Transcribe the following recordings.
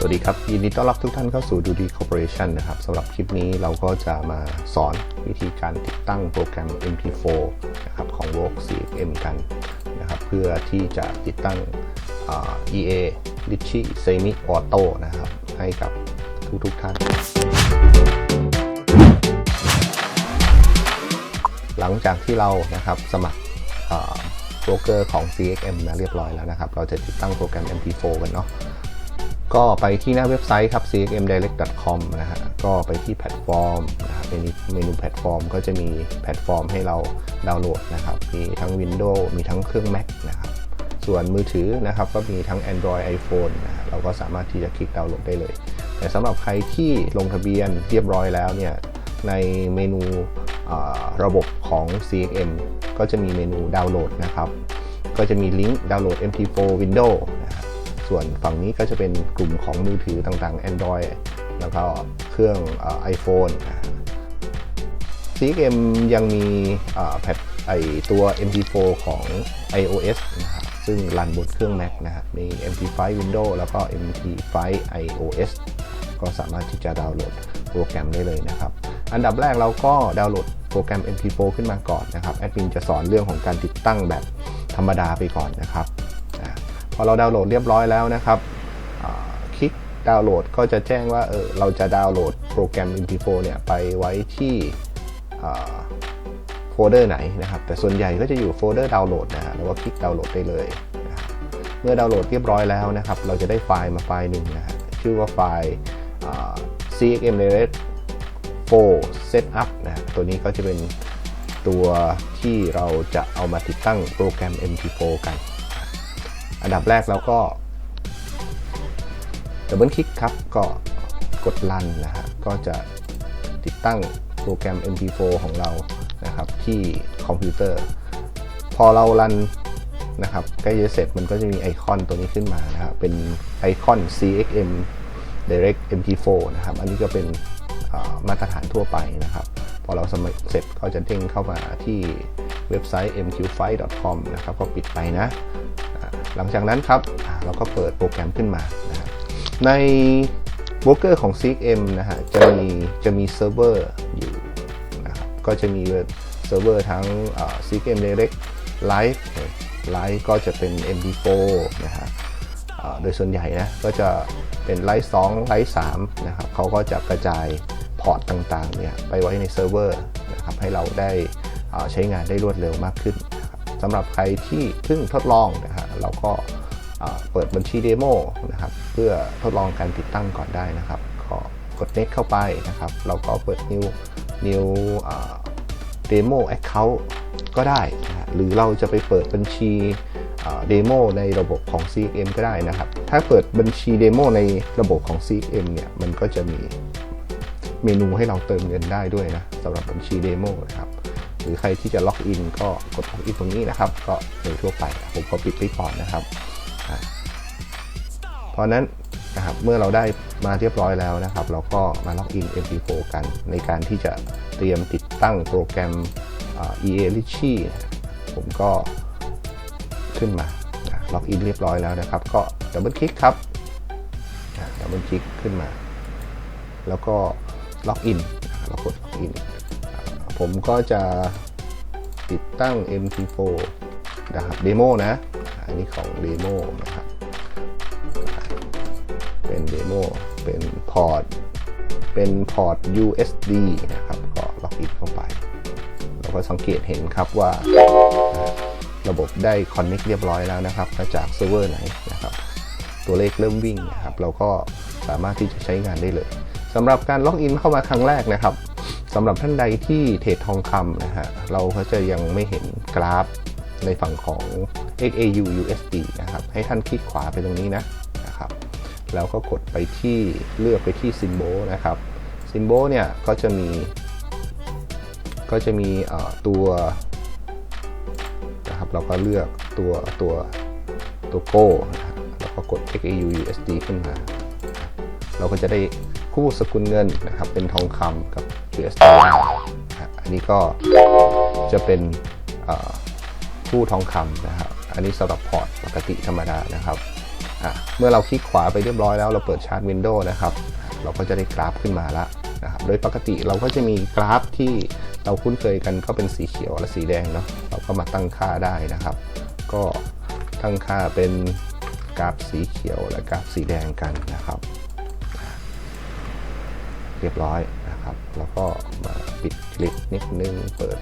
สวัสดีครับ ยินดีต้อนรับทุกท่านเข้าสู่ดูดีคอร์ปอเรชันนะครับสำหรับคลิปนี้เราก็จะมาสอนวิธีการติดตั้งโปรแกรม MP4 นะครับของ v o x CXM กันนะครับเพื่อที่จะติดตั้ง EA Litchi Semi Auto นะครับให้กับทุกๆท่าน หลังจากที่เรานะครับสมัครโบรกเกอร์ของ CXM มาเรียบร้อยแล้วนะครับ เราจะติดตั้งโปรแกรม MP4 กันเนาะ ก็ไปที่หน้าเว็บไซต์ครับ cxmdirect.com นะฮะ ก็ไปที่แพลตฟอร์มนะครับเมนูเมนูแพลตฟอร์มก็จะมีแพลตฟอร์มให้เราดาวน์โหลดนะครับ มีทั้ง Windows มีทั้งเครื่อง Mac นะครับ ส่วนมือถือนะครับก็มีทั้ง Android iPhone นะฮะเราก็สามารถที่จะคลิกดาวน์โหลดได้เลย แต่สำหรับใครที่ลงทะเบียนเรียบร้อยแล้วเนี่ย ในเมนูระบบของ CXM ก็จะมีเมนูดาวน์โหลดนะครับ ก็จะมีลิงก์ดาวน์โหลด MP4 Windows นะฮะ ส่วนฝั่งนี้ก็จะเป็นกลุ่มของมือถือต่างๆ Android แล้วก็เครื่องไอโฟน CXM ยังมีแพทไอตัว MP4 ของ iOS นะครับซึ่งรันบนเครื่อง Mac นะครับมี MP5 Windows แล้วก็ MP5 iOS ก็สามารถที่จะดาวน์โหลดโปรแกรมได้เลยนะครับ อันดับแรกเราก็ดาวน์โหลดโปรแกรม MP4 ขึ้นมาก่อนนะครับ แอดมินจะสอนเรื่องของการติดตั้งแบบธรรมดาไปก่อนนะครับ อ่าพอเราดาวน์โหลดเรียบร้อยแล้วนะครับคลิกดาวน์โหลดก็จะแจ้งว่าเออเราจะดาวน์โหลดโปรแกรม MP4 เนี่ยไปไว้ที่โฟลเดอร์ไหนนะครับ แต่ส่วนใหญ่ก็จะอยู่โฟลเดอร์ดาวน์โหลดนะฮะแล้วก็คลิกดาวน์โหลดได้เลยนะเมื่อดาวน์โหลดเรียบร้อยแล้วนะครับ เราจะได้ไฟล์มาไฟล์หนึ่งนะฮะชื่อว่าไฟล์ CXM Direct 4 Setup นะตัวนี้ก็จะเป็นตัวที่เราจะเอามาติดตั้งโปรแกรม MP4 กัน อันดับแรกเราก็ดับเบิลคลิกครับ ก็กดรันนะฮะก็จะติดตั้งโปรแกรม MP4 ของเรานะครับที่คอมพิวเตอร์ พอเรารันนะครับใกล้จะเสร็จมันก็จะมีไอคอนตัวนี้ขึ้นมานะครับเป็นไอคอน CXM Direct MP4 นะครับ อันนี้ก็เป็นมาตรฐานทั่วไปนะครับ พอเราสมัครเสร็จก็จะเด้งเข้ามาที่เว็บไซต์ mqfight.com นะครับ ก็ปิดไปนะ หลังจากนั้นครับเราก็เปิดโปรแกรมขึ้นมานะครับในโบรกเกอร์ของ CXM นะฮะจะมีจะมีเซิร์ฟเวอร์อยู่นะครับก็จะมีเซิร์ฟเวอร์ทั้ง CXM Direct Live Live ก็จะเป็น MP4 นะฮะโดยส่วนใหญ่นะก็จะเป็นไลฟ์2ไลฟ์3นะครับเขาก็จะกระจายพอร์ตต่างๆเนี่ยไปไว้ในเซิร์ฟเวอร์นะครับให้เราได้ใช้งานได้รวดเร็วมากขึ้นสำหรับใครที่เพิ่งทดลองนะฮะ เราก็เปิดบัญชีเดโมนะครับเพื่อทดลองการติดตั้งก่อนได้นะครับก็กด next เข้าไปนะครับ เราก็เปิด new new Demo Account ก็ได้นะหรือเราจะไปเปิดบัญชีเดโมในระบบของ CXM ก็ได้นะครับ ถ้าเปิดบัญชีเดโมในระบบของ CXM เนี่ยมันก็จะมีเมนูให้เราเติมเงินได้ด้วยนะสำหรับบัญชีเดโมนะครับ รือใครที่จะล็อกอินก็กดล็อกอินตรงนี้นะครับ ก็โดยทั่วไปผมก็ปิดไปก่อนนะครับเพราะนั้นนะครับเมื่อเราได้มาเรียบร้อยแล้วนะครับ เราก็มาล็อกอิน MP4 กัน ในการที่จะเตรียมติดตั้งโปรแกรม eAlichi ผมก็ขึ้นมาล็อกอินเรียบร้อยแล้วนะครับ ก็ดับเบิลคลิกครับดับเบิลคลิกขึ้นมา แล้วก็ล็อกอินเรากดล็อกอิน ผมก็จะติดตั้ง MP4 นะครับเดโมนะ อันนี้ของเดโมนะครับ เป็นเดโมเป็นพอร์ต เป็นพอร์ต USB นะครับ ก็ล็อกอินเข้าไป เราก็สังเกตเห็นครับว่าระบบได้คอนเน็กเรียบร้อยแล้วนะครับมาจากเซิร์ฟเวอร์ไหนนะครับ ตัวเลขเริ่มวิ่งนะครับ เราก็สามารถที่จะใช้งานได้เลยสำหรับการล็อกอินเข้ามาครั้งแรกนะครับ สำหรับท่านใดที่เทรดทองคำนะฮะเราก็จะยังไม่เห็นกราฟในฝั่งของ XAU USD นะครับ ให้ท่านคลิกขวาไปตรงนี้นะนะครับ แล้วก็กดไปที่เลือกไปที่ซิมโบนะครับซิมโบเนี่ยก็จะมี ก็จะมีตัวนะครับเราก็เลือกตัวตัวตัวโก้นะฮะแล้วก็กด XAU USD ขึ้นมา เราก็จะได้คู่สกุลเงินนะครับเป็นทองคำกับ US ดอลลาร์นะฮะอันนี้ก็จะเป็นคู่ทองคำนะครับ อันนี้สำหรับพอร์ตปกติธรรมดานะครับ เมื่อเราคลิกขวาไปเรียบร้อยแล้วเราเปิดชาร์ตวินโดว์นะครับ เราก็จะได้กราฟขึ้นมาแล้วนะครับ โดยปกติเราก็จะมีกราฟที่เราคุ้นเคยกันก็เป็นสีเขียวและสีแดงเนาะ เราก็มาตั้งค่าได้นะครับ ก็ตั้งค่าเป็นกราฟสีเขียวและกราฟสีแดงกันนะครับ เรียบร้อย นะครับ แล้วก็มาปิดคลิปนิดนึง เปิด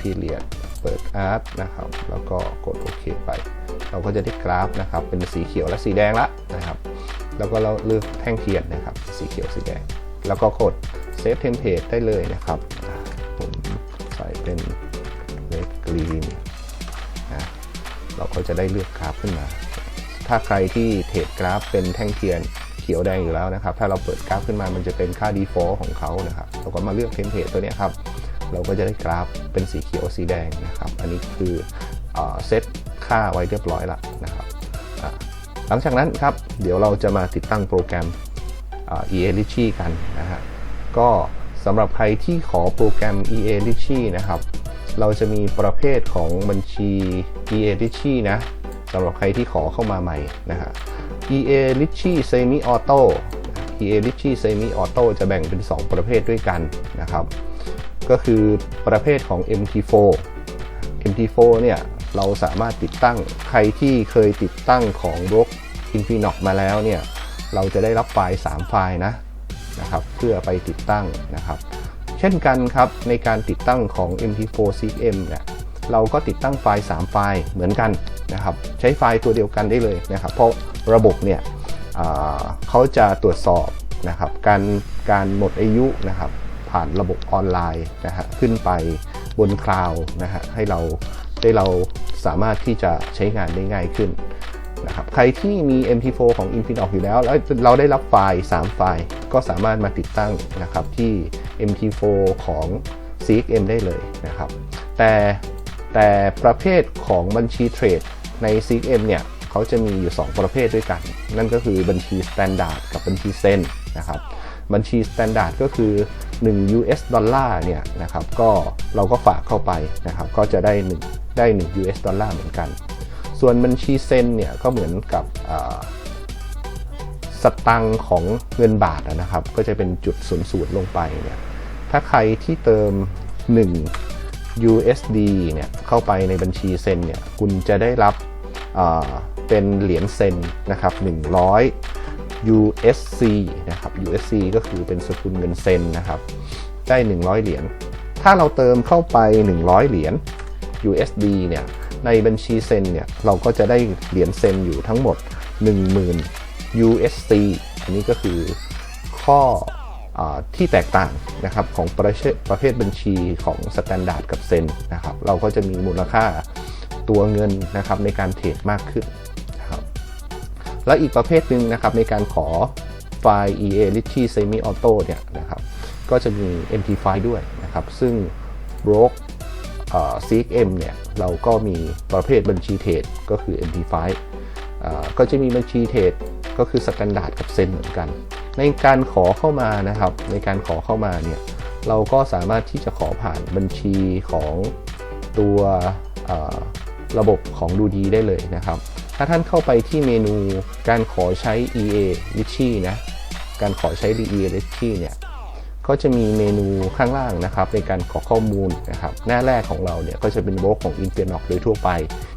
พีเรียดเปิดอาร์ตนะครับ แล้วก็กดโอเคไป เราก็จะได้กราฟนะครับ เป็นสีเขียวและสีแดงละนะครับ แล้วก็เราเลือกแท่งเทียนนะครับ สีเขียวสีแดง แล้วก็กดเซฟเทมเพลตได้เลยนะครับ ผมใส่เป็น red green นะเราก็จะได้เลือกกราฟขึ้นมา ถ้าใครที่เทรดกราฟเป็นแท่งเทียน ขียวแดงอยู่แล้วนะครับ ถ้าเราเปิดกราฟขึ้นมามันจะเป็นค่า default ของเขานะครับ เราก็มาเลือกเทมเพลตตัวนี้ครับ เราก็จะได้กราฟเป็นสีเขียวสีแดงนะครับ อันนี้คือเซตค่าไว้เรียบร้อยล้วนะครับ หลังจากนั้นครับ เดี๋ยวเราจะมาติดตั้งโปรแกรม e l i c h i กันนะฮะ ก็สำหรับใครที่ขอโปรแกรม e l i c h i นะครับ เราจะมีประเภทของบัญชี e l i c h i นะ สำหรับใครที่ขอเข้ามาใหม่นะฮะ EA Litchi Semi Auto EA Litchi Semi Auto จะแบ่งเป็น 2 ประเภทด้วยกันนะครับ ก็คือประเภทของ MT4 MT4 เนี่ยเราสามารถติดตั้งใครที่เคยติดตั้งของ r o g Infinix มาแล้วเนี่ยเราจะได้รับไฟล์ 3 ไฟล์นะนะครับเพื่อไปติดตั้งนะครับ เช่นกันครับในการติดตั้งของ MT4 CM เนี่ยเราก็ติดตั้งไฟล์ 3 ไฟล์เหมือนกัน นะครับใช้ไฟล์ตัวเดียวกันได้เลยนะครับ เพราะระบบเนี่ยเขาจะตรวจสอบนะครับการการหมดอายุนะครับผ่านระบบออนไลน์นะฮะขึ้นไปบนคลาวนะฮะให้เราได้เราสามารถที่จะใช้งานได้ง่ายขึ้นนะครับใครที่มี MT4 ของ Infinix อยู่แล้ว แล้วเราได้รับไฟล์ 3 ไฟล์ ก็สามารถมาติดตั้งนะครับที่ MT4 ของ CXM ได้เลยนะครับ แต่แต่ประเภทของบัญชีเทรด ใน CXM เนี่ยเขาจะมีอยู่ 2 ประเภทด้วยกัน นั่นก็คือบัญชี Standard กับบัญชีเซนนะครับบัญชี Standard ก็คือ 1 US ดอลลาร์เนี่ยนะครับก็เราก็ฝากเข้าไปนะครับก็จะได้ 1 ได้ 1 US ดอลลาร์เหมือนกัน ส่วนบัญชีเซนเนี่ยก็เหมือนกับสตังของเงินบาทนะครับก็จะเป็นจุดศูนย์ศูนย์ลงไปเนี่ยถ้าใครที่เติม 1 USD เนี่ยเข้าไปในบัญชีเซนเนี่ยคุณจะได้รับเป็นเหรียญเซนนะครับ100 USC นะครับ USC ก็คือเป็นสกุลเงินเซนนะครับได้ 100 เหรียญถ้าเราเติมเข้าไป 100 เหรียญ USD เนี่ยในบัญชีเซนเนี่ยเราก็จะได้เหรียญเซนอยู่ทั้งหมด 10,000 USC อันนี้ก็คือข้อ ที่แตกต่างนะครับของประเภทประเภทบัญชีของ Standard กับเซนนะครับเราก็จะมีมูลค่าตัวเงินนะครับในการเทรดมากขึ้นนะครับและอีกประเภทหนึ่งนะครับในการขอไฟล์ EA l i t c h i Semi Auto เนี่ยนะครับก็จะมี MT ไฟล์ด้วยนะครับซึ่ง Broke เอ่อ CXM เนี่ยเราก็มีประเภทบัญชีเทรดก็คือ MT ไฟล์ก็จะมีบัญชีเทรดก็คือ Standard กับเซนเหมือนกัน ในการขอเข้ามานะครับ ในการขอเข้ามาเนี่ยเราก็สามารถที่จะขอผ่านบัญชีของตัวระบบของดูดีได้เลยนะครับ ถ้าท่านเข้าไปที่เมนูการขอใช้ EA l i c h i นะ การขอใช้ EA l i c h i เนี่ย ก็จะมีเมนูข้างล่างนะครับ ในการขอข้อมูลนะครับ หน้าแรกของเราเนี่ยก็จะเป็นโบรกของ Infinix โดยทั่วไป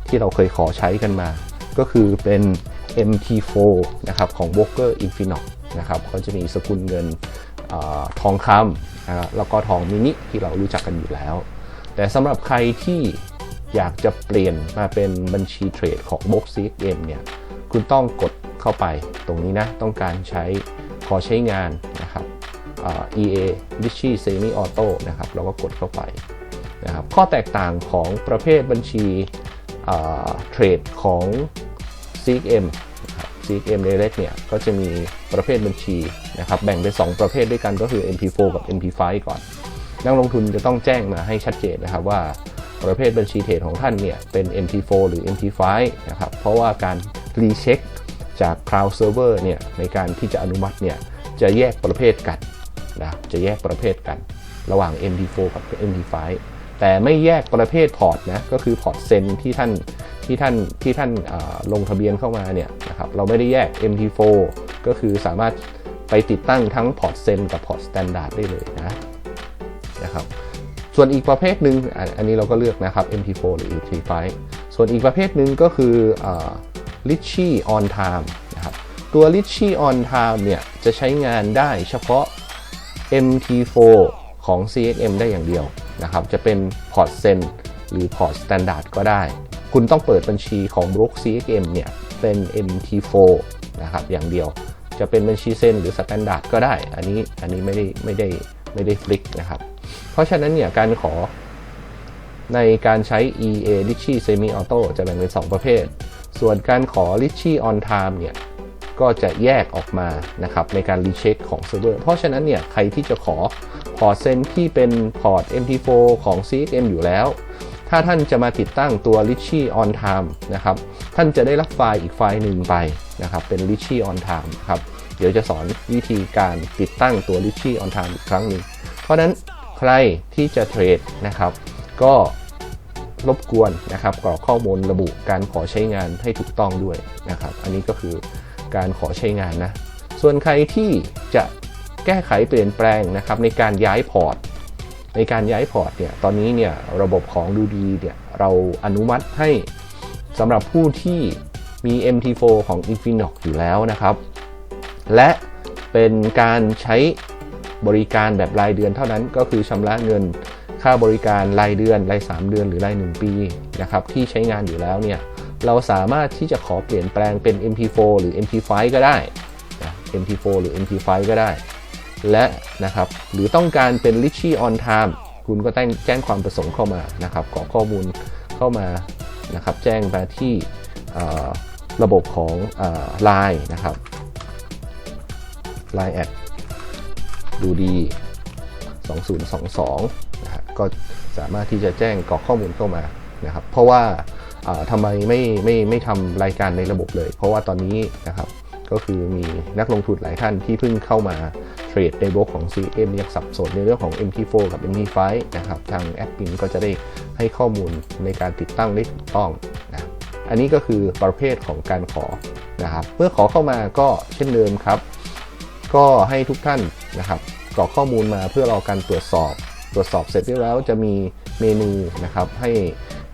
ที่เราเคยขอใช้กันมา ก็คือเป็น MT4 นะครับของ w o นะครับเขาจะมีสกุลเงินอทองคำนะแล้วก็ทองมินิที่เรารู้จักกันอยู่แล้ว แต่สำหรับใครที่อยากจะเปลี่ยนมาเป็นบัญชีเทรดของ b o x c m เนี่ยคุณต้องกดเข้าไปตรงนี้นะ ต้องการใช้ขอใช้งานนะครับ EA l i c h i Semi Auto นะครับเราก็กดเข้าไปนะครับข้อแตกต่างของประเภทบัญชีเทรดของ c m CXM Direct เนี่ยก็จะมีประเภทบัญชีนะครับแบ่งเป็น 2 ประเภทด้วยกันก็คือ MP4 กับ MP5 ก่อน นักลงทุนจะต้องแจ้งมาให้ชัดเจนนะครับว่าประเภทบัญชีเทรดของท่านเนี่ยเป็น MT4 หรือ MT5 นะครับเพราะว่าการรีเช็คจาก Cloud Server เนี่ยในการที่จะอนุมัติเนี่ยจะแยกประเภทกันนะจะแยกประเภทกัน ระหว่าง MT4 กับ MT5 แต่ไม่แยกประเภทพอร์ตนะก็คือพอร์ตเซนที่ท่าน ที่ท่านที่ท่านลงทะเบียนเข้ามาเนี่ยนะครับเราไม่ได้แยก MT4 ก็คือสามารถไปติดตั้งทั้งพอร์ตเซนกับพอร์ตสแตนดาร์ดได้เลยนะนะครับส่วนอีกประเภทหนึ่งอันนี้เราก็เลือกนะครับ MT4 หรือ MT5 ส่วนอีกประเภทหนึ่งก็คืออ่า Litchi on time นะครับตัว Litchi on time เนี่ยจะใช้งานได้เฉพาะ MT4 ของ CXM ได้อย่างเดียวนะครับ จะเป็นพอร์ตเซนหรือพอร์ตสแตนดาร์ดก็ได้ คุณต้องเปิดบัญชีของ Brook CXM เนี่ยเป็น MT4 นะครับอย่างเดียวจะเป็นบัญชีเซนหรือสแตนดาร์ดก็ได้ อันนี้อันนี้ไม่ได้ไม่ได้ไม่ได้ฟลิกนะครับ เพราะฉะนั้นเนี่ยการขอในการใช้ EA l i c h i Semi Auto จะแบ่งเป็น 2 ประเภท ส่วนการขอ l i c h i On Time เนี่ยก็จะแยกออกมานะครับในการรีเช็คของเซิร์ฟเวอร์ เพราะฉะนั้นเนี่ยใครที่จะขอพอร์ตเซนที่เป็นพอร์ต MT4 ของ CXM อยู่แล้ว ถ้าท่านจะมาติดตั้งตัว l i c h i On Time นะครับ ท่านจะได้รับไฟล์อีกไฟล์หนึ่งไปนะครับ เป็น l i c h i On Time ครับ เดี๋ยวจะสอนวิธีการติดตั้งตัว l i c h i On Time อีกครั้งหนึ่ง เพราะนั้นใครที่จะเทรดนะครับ ก็รบกวนนะครับกรอกข้อมูลระบุการขอใช้งานให้ถูกต้องด้วยนะครับ อันนี้ก็คือการขอใช้งานนะ ส่วนใครที่จะแก้ไขเปลี่ยนแปลงนะครับในการย้ายพอร์ต ในการย้ายพอร์ตเนี่ยตอนนี้เนี่ยระบบของดูดีเนี่ยเราอนุมัติให้สำหรับผู้ที่มี MT4 ของ Infinix อยู่แล้วนะครับ และเป็นการใช้บริการแบบรายเดือนเท่านั้นก็คือชำระเงินค่าบริการรายเดือนราย 3 เดือนหรือราย 1 ปีนะครับที่ใช้งานอยู่แล้วเนี่ยเราสามารถที่จะขอเปลี่ยนแปลงเป็น MP4 หรือ MP5 ก็ได้ MP4 หรือ MP5 ก็ได้ และนะครับหรือต้องการเป็น r i c h i on time คุณก็แจ้งความประสงค์เข้ามานะครับขอข้อมูลเข้ามานะครับแจ้งมาที่ระบบของเอ่อ Line นะครับ Line แอดดูดี2022นะฮะก็สามารถที่จะแจ้งกรอกข้อมูลเข้ามานะครับเพราะว่าอ่าทำไมไม่ไม่ไม่ทำรายการในระบบเลย เพราะว่าตอนนี้นะครับ ก็คือมีนักลงทุนหลายท่านที่เพิ่งเข้ามาเทรดในบล็อกของ CM ยังสับสนในเรื่องของ MT4 กับ MT5 นะครับ ทางแอดมินก็จะได้ให้ข้อมูลในการติดตั้งได้ถูกต้องนะอันนี้ก็คือประเภทของการขอนะครับ เมื่อขอเข้ามาก็เช่นเดิมครับ ก็ให้ทุกท่านนะครับกรอกข้อมูลมาเพื่อรอการตรวจสอบ ตรวจสอบเสร็จเรียบร้อยแล้วจะมีเมนูนะครับให้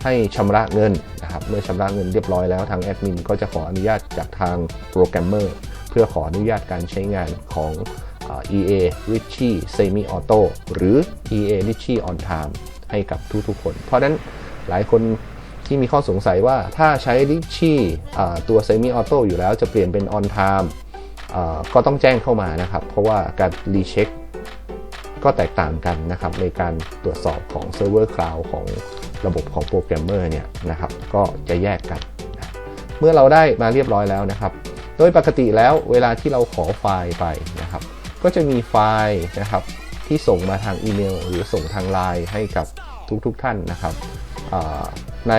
ให้ชำระเงิน นะครับเมื่อชำระเงินเรียบร้อยแล้วทางแอดมินก็จะขออนุญาตจากทางโปรแกรมเมอร์เพื่อขออนุญาตการใช้งานของ EA Richie Semi Auto หรือ EA Richie On Time ให้กับทุกๆคน เพราะนั้นหลายคนที่มีข้อสงสัยว่าถ้าใช้ Richie ตัว Semi Auto อยู่แล้วจะเปลี่ยนเป็น On Time ก็ต้องแจ้งเข้ามานะครับ เพราะว่าการรีเช็คก็แตกต่างกันนะครับในการตรวจสอบของเซิร์ฟเวอร์คลาวของ ระบบของโปรแกรมเมอร์เนี่ยนะครับก็จะแยกกันนะเมื่อเราได้มาเรียบร้อยแล้วนะครับ โดยปกติแล้วเวลาที่เราขอไฟล์ไปนะครับ ก็จะมีไฟล์นะครับที่ส่งมาทางอีเมล หรือส่งทางไลน์ให้กับทุกๆทท่านนะครับใน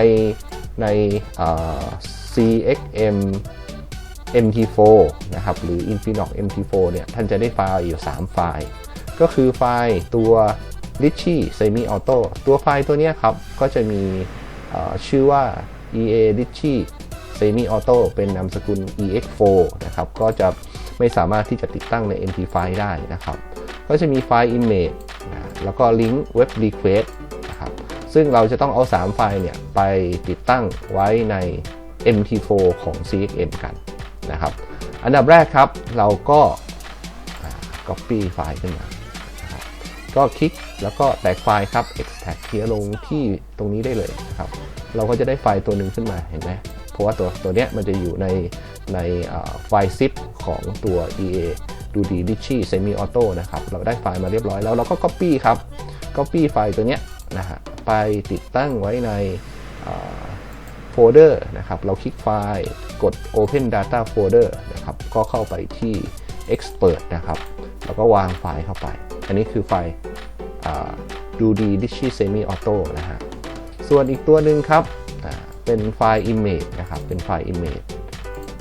ใน CXM MT4 นะครับหรือ Infinix MT4 เนี่ยท่านจะได้ไฟล์อยู่ 3 ไฟล์ ก็คือไฟล์ตัว Richie Semi Auto ตัวไฟล์ตัวนี้ครับ ก็จะมีชื่อว่า EA Richie Semi Auto เป็นนามสกุล EX4 นะครับ ก็จะไม่สามารถที่จะติดตั้งใน MP5 ได้นะครับ ก็จะมีไฟล์ image นะแล้วก็ลิงก์ web request นะครับซึ่งเราจะต้องเอา 3 ไฟล์เนี่ย ไปติดตั้งไว้ใน MT4 ของ CXM กันนะครับ อันดับแรกครับเราก็ copy ไฟล์ขึ้นมา ก็คลิกแล้วก็แตกไฟล์ครับ extract เคลียร์ลงที่ตรงนี้ได้เลยนะครับ เราก็จะได้ไฟล์ตัวหนึ่งขึ้นมาเห็นไหมเพราะว่าตัวตัวเนี้ยมันจะอยู่ในในไฟล์ zip ของตัว EA ดูดี d i c h i Semi Auto นะครับ เราได้ไฟล์มาเรียบร้อยแล้วเราก็ copy ครับ copy ไฟล์ตัวเนี้ยนะฮะไปติดตั้งไว้ในโฟลเดอร์นะครับ เราคลิกไฟล์กด Open Data Folder นะครับ ก็เข้าไปที่ Expert นะครับ แล้วก็วางไฟล์เข้าไป อันนี้คือไฟล์ดูดี d i c h i Semi Auto นะฮะ ส่วนอีกตัวหนึ่งครับเป็นไฟล์ Image นะครับ เป็นไฟล์ Image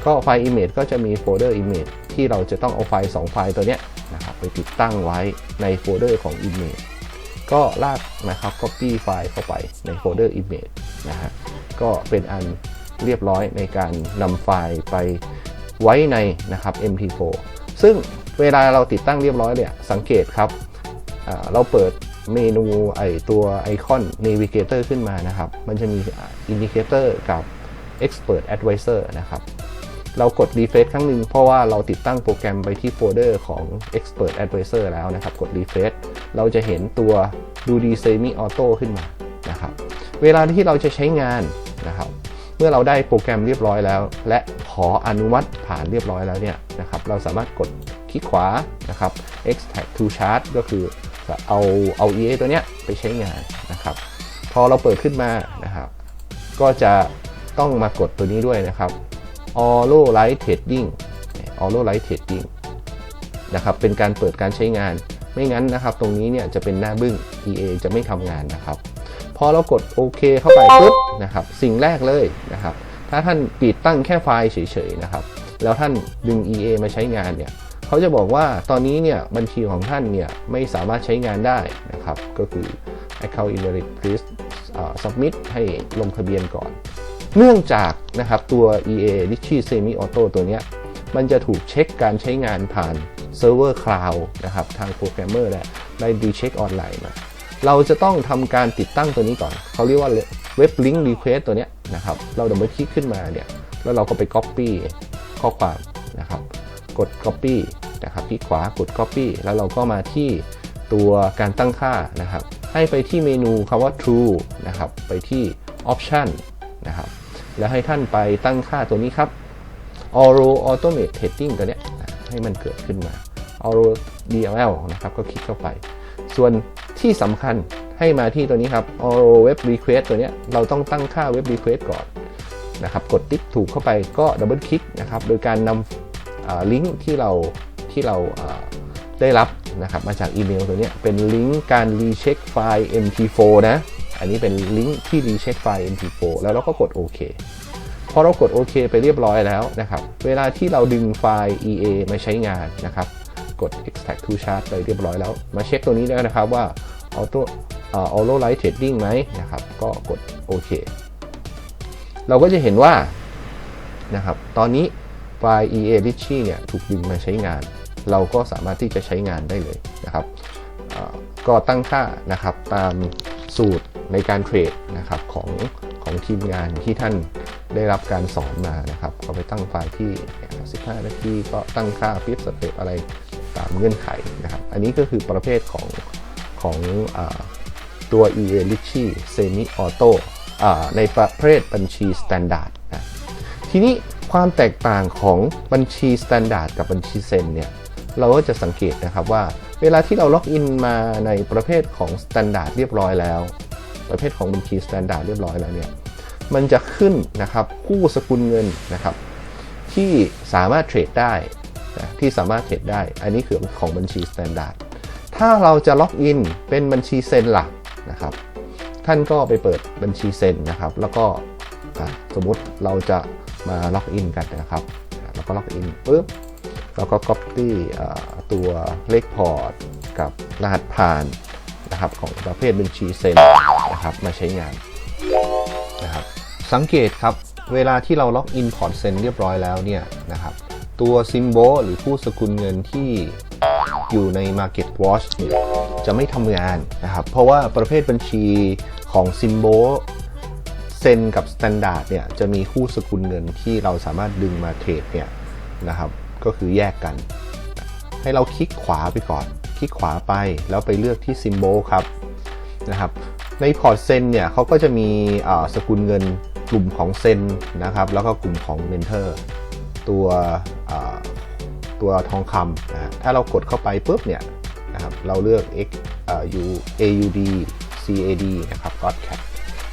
ก็ไฟล์ Image ก็จะมีโฟลเดอร์ Image ที่เราจะต้องเอาไฟล์ 2 ไฟล์ตัวเนี้ยนะครับไปติดตั้งไว้ในโฟลเดอร์ของ Image ก็ลากนะครับ copy ไฟล์เข้าไปในโฟลเดอร์ image นะฮะ ก็เป็นอันเรียบร้อยในการนำไฟล์ไปไว้ในนะครับ MP4 ซึ่ง เวลาเราติดตั้งเรียบร้อยเนี่ยสังเกตครับเราเปิดเมนูไอตัวไอคอน Navigator ขึ้นมานะครับ มันจะมี Indicator กับ Expert Advisor นะครับ เรากด refresh ครั้งหนึ่งเพราะว่าเราติดตั้งโปรแกรมไปที่โฟลเดอร์ของ Expert Advisor แล้วนะครับ กด refresh เราจะเห็นตัวดูดี Semi Auto ขึ้นมานะครับ เวลาที่เราจะใช้งานนะครับ เมื่อเราได้โปรแกรมเรียบร้อยแล้ว และขออนุมัติผ่านเรียบร้อยแล้วเนี่ยนะครับ เราสามารถกด คลิกขวานะครับ extract to chart ก็คือจะเอาเอา EA ตัวเนี้ยไปใช้งานนะครับ พอเราเปิดขึ้นมานะครับ ก็จะต้องมากดตัวนี้ด้วยนะครับ Auto Light Trading Auto Light Trading นะครับ เป็นการเปิดการใช้งาน ไม่งั้นนะครับ ตรงนี้เนี่ยจะเป็นหน้าบึ้ง EA จะไม่ทำงานนะครับ พอเรากดโอเคเข้าไปปุ๊บนะครับ สิ่งแรกเลยนะครับ ถ้าท่านติดตั้งแค่ไฟล์เฉยๆนะครับ แล้วท่านดึง EA มาใช้งานเนี่ย เขาจะบอกว่าตอนนี้เนี่ยบัญชีของท่านเนี่ยไม่สามารถใช้งานได้นะครับ ก็คือ account invalid please submit ให้ลงทะเบียนก่อน เนื่องจากนะครับตัว EA r i c h i Semi Auto ตัวเนี้ยมันจะถูกเช็คการใช้งานผ่านเซิร์ฟเวอร์คลาวด์นะครับทางโปรแกรมเมอร์เนี่ได้ดีเช็คออนไลน์มาเราจะต้องทำการติดตั้งตัวนี้ก่อน เขาเรียกว่าเว็บลิงก์รีเควสตัวเนี้ยนะครับ เราดับเบิลคลิกขึ้นมาเนี่ย แล้วเราก็ไป Copy ข้อความนะครับ กด Copy นะครับคลิกขวากด Copy แล้วเราก็มาที่ตัวการตั้งค่านะครับ ให้ไปที่เมนูคำว่า True นะครับ ไปที่ Option นะครับ แล้วให้ท่านไปตั้งค่าตัวนี้ครับ Auto Automate Heading ตัวเนี้ยให้มันเกิดขึ้นมา Auto DLL นะครับ ก็คลิกเข้าไป ส่วนที่สำคัญให้มาที่ตัวนี้ครับ Auto Web Request ตัวเนี้ยเราต้องตั้งค่า Web Request ก่อนนะครับ กดติ๊กถูกเข้าไปก็ดับเบิลคลิกนะครับ โดยการนำ ลิงก์ที่เราที่เราได้รับนะครับมาจากอีเมลตัวนี้เป็นลิงก์การรีเช็คไฟล์ MP4 นะ อันนี้เป็นลิงก์ที่รีเช็คไฟล์ MP4 แล้วเราก็กดโอเคพอเรากดโอเคไปเรียบร้อยแล้วนะครับ เวลาที่เราดึงไฟล์ EA มาใช้งานนะครับ กด extract to chart ไปเรียบร้อยแล้ว มาเช็คตัวนี้ด้วยนะครับว่า auto auto light trading ไหมนะครับ ก็กดโอเค เราก็จะเห็นว่านะครับ ตอนนี้ ไฟล์ EA r i c h i เนี่ยถูกดึงมาใช้งาน เราก็สามารถที่จะใช้งานได้เลยนะครับก็ตั้งค่านะครับตามสูตรในการเทรดนะครับของของทีมงานที่ท่านได้รับการสอนมานะครับก็ไปตั้งไฟล์ที่ 15 นาทีก็ตั้งค่าฟิปสเต็ปอะไรตามเงื่อนไขนะครับ อันนี้ก็คือประเภทของของอตัว EA r i c h i Semi Auto อ่าในประเภทบัญชี Standard นะทีนี้ ความแตกต่างของบัญชี Standard กับบัญชีเซนเนี่ยเราก็จะสังเกตนะครับว่า เวลาที่เราล็อกอินมาในประเภทของ Standard เรียบร้อยแล้ว ประเภทของบัญชี Standard เรียบร้อยแล้วเนี่ยมันจะขึ้นนะครับคู่สกุลเงินนะครับ ที่สามารถเทรดได้นะที่สามารถเทรดได้ อันนี้คือของบัญชี Standard ถ้าเราจะล็อกอินเป็นบัญชีเซนหลักนะครับ ท่านก็ไปเปิดบัญชีเซนนะครับ แล้วก็สมมติเราจะ มาล็อกอินกันนะครับแล้วก็ล็อกอินปุ๊บแล้วก็ Copy ตัวเลขพอร์ตกับรหัสผ่านนะครับของประเภทบัญชีเซ็นนะครับมาใช้งานนะครับสังเกตครับเวลาที่เราล็อกอินพอร์ตเซ็นเรียบร้อยแล้วเนี่ยนะครับตัวซิมโบหรือผู้สกุลเงินที่อยู่ใน Market Watch เนี่ยจะไม่ทำงานนะครับเพราะว่าประเภทบัญชีของซิมโบ เซนกับ Standard เนี่ยจะมีคู่สกุลเงินที่เราสามารถดึงมาเทรดเนี่ยนะครับก็คือแยกกัน ให้เราคลิกขวาไปก่อน คลิกขวาไปแล้วไปเลือกที่ซิมโบครับนะครับในพอร์ตเซนเนี่ยเขาก็จะมีสกุลเงินกลุ่มของเซนนะครับแล้วก็กลุ่มของเมนเทอร์ตัวตัวทองคำนะถ้าเรากดเข้าไปปุ๊บเนี่ยนะครับเราเลือก X อ U AUD CAD นะครับ God Cap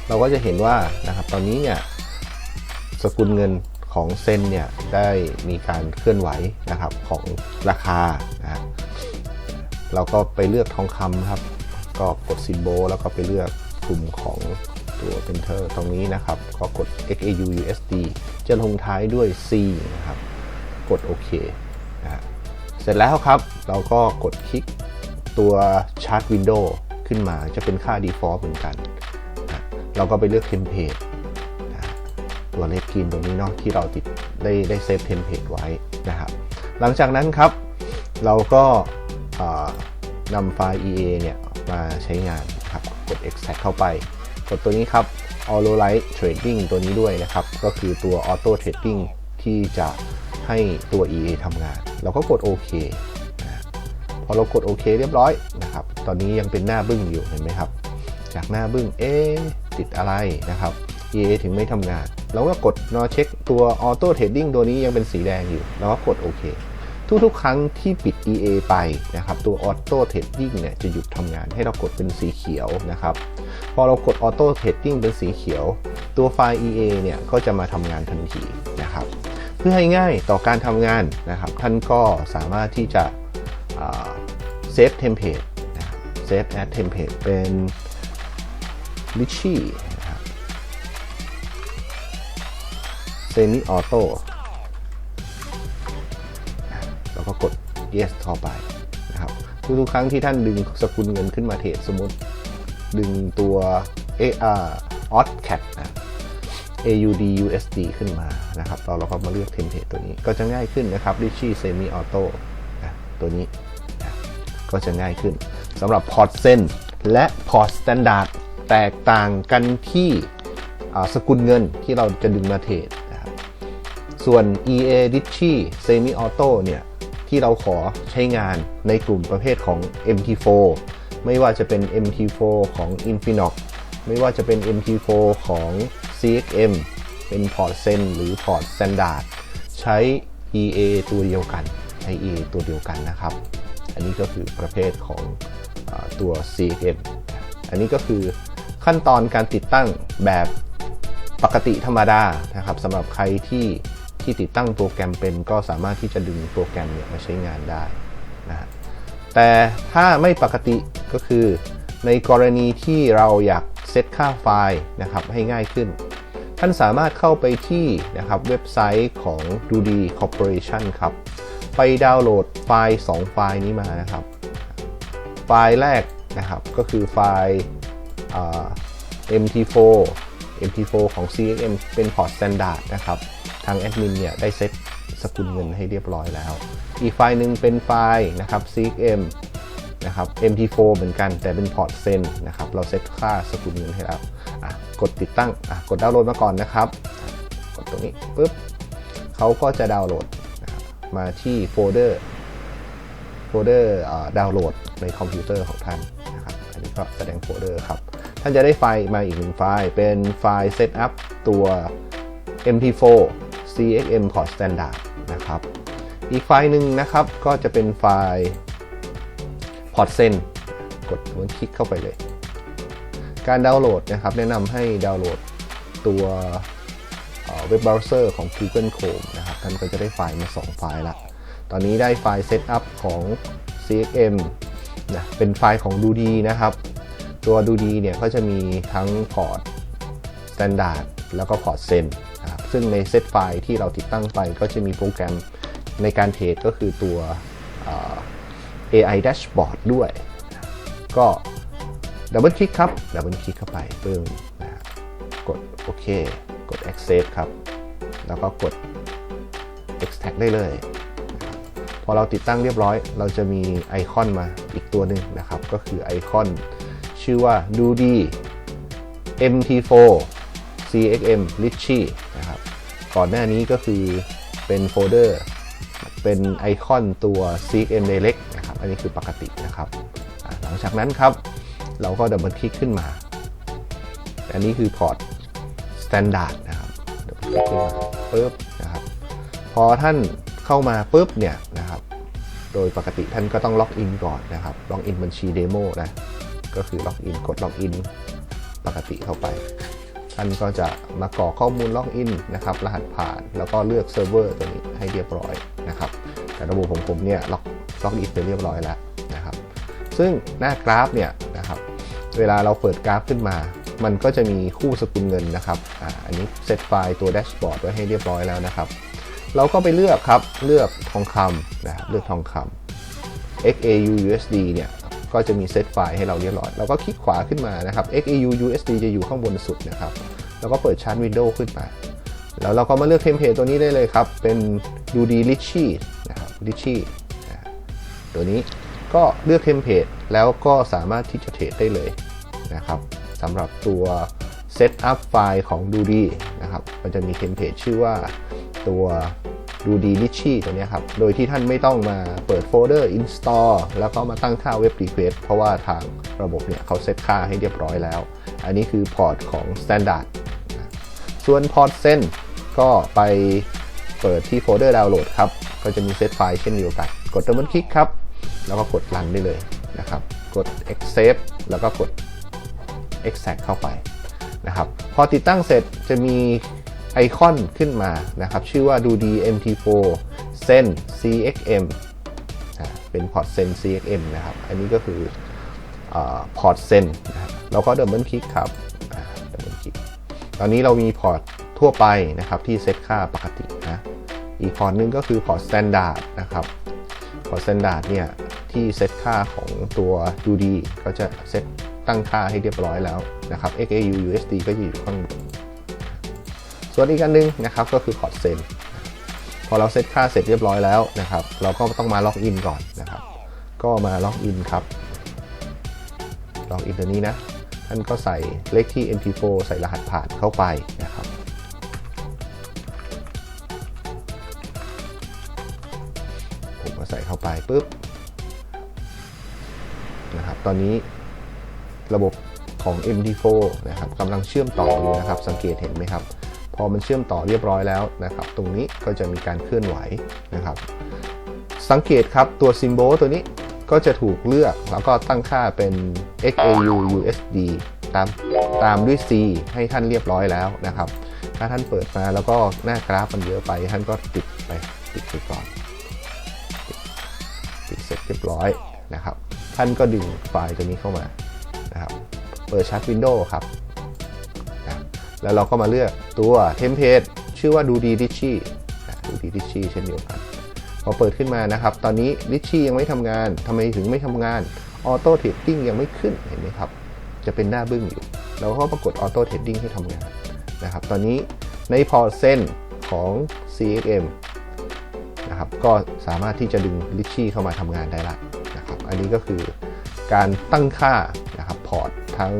เราก็จะเห็นว่านะครับตอนนี้เนี่ยสกุลเงินของเซนเนี่ยได้มีการเคลื่อนไหวนะครับของราคานะฮะเราก็ไปเลือกทองคำครับ ก็กดซิมโบแล้วก็ไปเลือกกลุ่มของตัวเพนเทอร์ตรงนี้นะครับ ก็กด XAU USD จะลงท้ายด้วย C นะครับ กดโอเคนะเสร็จแล้วครับ เราก็กดคลิกตัว Chart Window ขึ้นมาจะเป็นค่า default เหมือนกัน เราก็ไปเลือก Template นะตัวเลขกินตัวนี้เนาะที่เราติดได้ได้เซฟเทมเพลตไว้นะครับ หลังจากนั้นครับ เราก็นำไฟล์ EA เนี่ยมาใช้งานครับกด extract เข้าไป กดตัวนี้ครับ Auto Light Trading ตัวนี้ด้วยนะครับ ก็คือตัว Auto Trading ที่จะให้ตัว EA ทำงาน เราก็กดโอเคนะพอเรากดโอเคเรียบร้อยนะครับ ตอนนี้ยังเป็นหน้าบึ้งอยู่เห็นไหมครับ จากหน้าบึ้ง เอ๊ ติดอะไรนะครับ EA ถึงไม่ทำงานเราก็กดนอเช็คตัว Auto Trading ตัวนี้ยังเป็นสีแดงอยู่เราก็กดโอเค ทุกๆ ครั้งที่ปิด EA ไปนะครับ ตัว Auto Trading เนี่ยจะหยุดทำงานให้เรากดเป็นสีเขียวนะครับ พอเรากด Auto Trading เป็นสีเขียว ตัวไฟล์ EA เนี่ยก็จะมาทำงานทันทีนะครับ เพื่อให้ง่ายต่อการทำงานนะครับ ท่านก็สามารถที่จะเซฟเทมเพลตเซฟแอดเทมเพลตเป็น l i c h i นะครับ Semi Auto แล้วก็กด yes ต่อไปนะครับทุกๆครั้งที่ท่านดึงสกุลเงินขึ้นมาเทรดสมมติดึงตัว AR Odd Cat นะ AUD USD ขึ้นมานะครับเราเราก็มาเลือกเทมเพลตตัวนี้ก็จะง่ายขึ้นนะครับ r i c h i Semi Auto นะตัวนี้นะก็จะง่ายขึ้นสำหรับพอร์ตเส้นและพอร์ตสแตนดาร์ด แตกต่างกันที่สกุลเงินที่เราจะดึงมาเทรดนะครับ ส่วน EA d i c h i Semi Auto เนี่ย ที่เราขอใช้งานในกลุ่มประเภทของ MT4 ไม่ว่าจะเป็น MT4 ของ Infinox ไม่ว่าจะเป็น MT4 ของ CXM เป็นพอร์ตเซนหรือพอร์ต Standard ใช้ EA ตัวเดียวกันใช้ EA ตัวเดียวกันนะครับ อันนี้ก็คือประเภทของอตัว CXM อันนี้ก็คือ ขั้นตอนการติดตั้งแบบปกติธรรมดานะครับสำหรับใครที่ที่ติดตั้งโปรแกรมเป็น ก็สามารถที่จะดึงโปรแกรมเนี่ยมาใช้งานได้นะฮะแต่ถ้าไม่ปกติก็คือ ในกรณีที่เราอยากเซตค่าไฟล์นะครับให้ง่ายขึ้น ท่านสามารถเข้าไปที่นะครับเว็บไซต์ของ d o d Corporation ครับ ไปดาวน์โหลดไฟล์ 2 ไฟล์นี้มานะครับ ไฟล์แรกนะครับก็คือไฟล์ MT4 MT4 ของ CXM เป็นพอร์ต Standard นะครับ ทางแอดมินเนี่ยได้เซตสกุลเงินให้เรียบร้อยแล้ว อีกไฟล์หนึ่งเป็นไฟล์นะครับ CXM นะครับ MT4 เหมือนกันแต่เป็นพอร์ตเซนนะครับ เราเซตค่าสกุลเงินให้แล้วกดติดตั้งกดดาวน์โหลดมาก่อนนะครับ กดตรงนี้ปุ๊บเขาก็จะดาวน์โหลดมาที่โฟลเดอร์โฟลเดอร์ดาวน์โหลดในคอมพิวเตอร์ของท่านนะครับ อันนี้ก็แสดงโฟลเดอร์ครับานจะได้ไฟล์มาอีกหนึ่งไฟล์ เป็นไฟล์ Setup ตัว MT4 CXM Port Standard นะครับ อีกไฟล์หนึ่งนะครับก็จะเป็นไฟล์ Port Sen กดหัวคลิกเข้าไปเลย การดาวน์โหลดนะครับ แนะนำให้ดาวน์โหลดตัวเว็บเบราว์เซอร์ของ Google Chrome นะครับท่านก็จะได้ไฟล์มา 2 ไฟล์ละ ตอนนี้ได้ไฟล์ Setup ของ CXM นะเป็นไฟล์ของ d o d นะครับ ตัว d o d เนี่ยก็จะมีทั้งพอร์ต Standard แล้วก็พอร์ตเซนครับซึ่งในเซตไฟล์ที่เราติดตั้งไปก็จะมีโปรแกรมในการเทรดก็คือตัว AI Dashboard ด้วย ก็ดับเบิลคลิกครับดับเบิลคลิกเข้าไปปึ้งนะครับกดโอเค กด Accept ครับ แล้วก็กด Extract ได้เลย พอเราติดตั้งเรียบร้อย เราจะมีไอคอนมาอีกตัวหนึ่งนะครับ ก็คือไอคอน ชื่อว่า Doody MT4 CXM Litchi นะครับก่อนหน้านี้ก็คือเป็นโฟลเดอร์ เป็นไอคอนตัว CXM Direct นะครับอันนี้คือปกตินะครับหลังจากนั้นครับ เราก็ดับเบิลคลิกขึ้นมา อันนี้คือพอร์ต Standard นะครับดับเบิลคลิกขึ้นมาปุ๊บนะครับพอท่านเข้ามาปุ๊บเนี่ยนะครับโดยปกติท่านก็ต้องล็อกอินก่อนนะครับ ล็อกอินบัญชีเดโมนะ ก็คือล็อกอินกดล็อกอินปกติเข้าไป ท่านก็จะมากรอกข้อมูลล็อกอินนะครับ รหัสผ่านแล้วก็เลือกเซิร์ฟเวอร์ตัวนี้ให้เรียบร้อยนะครับ แต่ระบบของผมเนี่ยล็อกล็อกอินไปเรียบร้อยแล้วนะครับ ซึ่งหน้ากราฟเนี่ยนะครับเวลาเราเปิดกราฟขึ้นมา มันก็จะมีคู่สกุลเงินนะครับอ่าอันนี้เซตไฟล์ตัวแดชบอร์ดไว้ให้เรียบร้อยแล้วนะครับ เราก็ไปเลือกครับ เลือกทองคำนะครับ เลือกทองคำ XAU USD เนี่ย ก็จะมีเซตไฟล์ให้เราเรียบร้อย เราก็คลิกขวาขึ้นมานะครับ XAU USD จะอยู่ข้างบนสุดนะครับ แล้วก็เปิดชาร์ตวินโดว์ขึ้นมา แล้วเราก็มาเลือกเทมเพลตตัวนี้ได้เลยครับ เป็นดูดีลิชชี่นะครับลิชชี่ตัวนี้ก็เลือกเทมเพลตแล้วก็สามารถที่จะเทรดได้เลยนะครับสำหรับตัว Setup ไฟล์ของดูดีนะครับ มันจะมีเทมเพลตชื่อว่าตัว ดูดีลิชี่ตัวนี้ครับ โดยที่ท่านไม่ต้องมาเปิดโฟลเดอร์ install แล้วก็มาตั้งค่าเว็บ request เพราะว่าทางระบบเนี่ยเขาเซตค่าให้เรียบร้อยแล้ว อันนี้คือพอร์ตของ standard ส่วนพอร์ตเส้นก็ไปเปิดที่โฟลเดอร์ดาวน์โหลดครับ ก็จะมีเซตไฟล์เช่นเดียวกัน กดดับเบิลคลิกครับ แล้วก็กด run ได้เลยนะครับ กด extract แล้วก็กด extract เข้าไปนะครับ พอติดตั้งเสร็จจะมี ไอคอนขึ้นมานะครับ ชื่อว่าดูดี MT4 เส้น CXM เป็นพอร์ตเซน CXM นะครับ อันนี้ก็คือพอร์ตเซนนะครับเราก็ดับเบิลคลิกครับดับเบิลคลิกตอนนี้เรามีพอร์ตทั่วไปนะครับที่เซตค่าปกตินะอีกพอร์ตหนึงก็คือพอร์ต standard นะครับพอร์ต standard เนี่ยที่เซตค่าของตัวดูดีก็จะเซตตั้งค่าให้เรียบร้อยแล้วนะครับ XAU USD ก็จะอยู่ข้างบน ส่วนอีกอันหนึงนะครับก็คือพอร์ตเซนพอเราเซตค่าเสร็จเรียบร้อยแล้วนะครับ เราก็ต้องมาล็อกอินก่อนนะครับ ก็มาล็อกอินครับล็อกอินตัวนี้นะท่านก็ใส่เลขที่ MT4 ใส่รหัสผ่านเข้าไปนะครับผมก็ใส่เข้าไปปุ๊บนะครับตอนนี้ระบบของ MT4 นะครับกำลังเชื่อมต่ออยู่นะครับ สังเกตเห็นไหมครับ พอมันเชื่อมต่อเรียบร้อยแล้วนะครับ ตรงนี้ก็จะมีการเคลื่อนไหวนะครับ สังเกตครับตัว Symbol ตัวนี้ก็จะถูกเลือกแล้วก็ตั้งค่าเป็น XAU USD ตามตามด้วย C ให้ท่านเรียบร้อยแล้วนะครับ ถ้าท่านเปิดมาแล้วก็หน้ากราฟมันเยอะไป ท่านก็ปิดไปปิดไปก่อนปิดเสร็จเรียบร้อยนะครับ ท่านก็ดึงไฟล์ตัวนี้เข้ามานะครับ เปิดชัดวินโดว์ครับ แล้วเราก็มาเลือกตัวเทมเพลตชื่อว่าดูดีดิชี่ดูดีดิชี่เช่นเดียวกันพอเปิดขึ้นมานะครับ ตอนนี้ดิชี่ยังไม่ทำงานทำไมถึงไม่ทำงานออโต้เทรดดิ้งยังไม่ขึ้นเห็นไหมครับ จะเป็นหน้าบึ้งอยู่เราก็ปรากฏออโต้เทรดดิ้งให้ทำงานนะครับ ตอนนี้ในพอร์ตเส้นของ CXM นะครับก็สามารถที่จะดึงลิชชี่เข้ามาทำงานได้ละนะครับ อันนี้ก็คือการตั้งค่านะครับพอร์ตทั้ง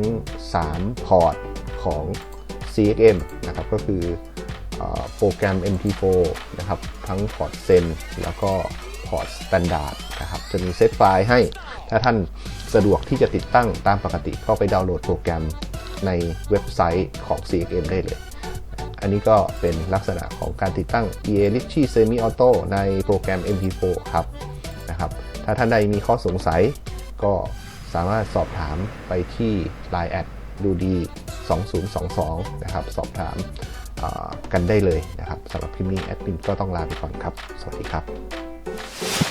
3 พอร์ตของ CXM นะครับก็คือโปรแกรม MT4 นะครับทั้งพอร์ตเซนแล้วก็พอร์ต Standard นะครับจะมีเซตไฟล์ให้ ถ้าท่านสะดวกที่จะติดตั้งตามปกติก็ไปดาวน์โหลดโปรแกรมในเว็บไซต์ของ CXM ได้เลย อันนี้ก็เป็นลักษณะของการติดตั้ง EA r i c h i Semi Auto ในโปรแกรม MP4 ครับนะครับ ถ้าท่านใดมีข้อสงสัยก็สามารถสอบถามไปที่ Line แอดดูดี 2022 นะครับ สอบถามกันได้เลยนะครับสำหรับคลิปนี้แอดมินก็ต้องลาไปก่อนครับ สวัสดีครับ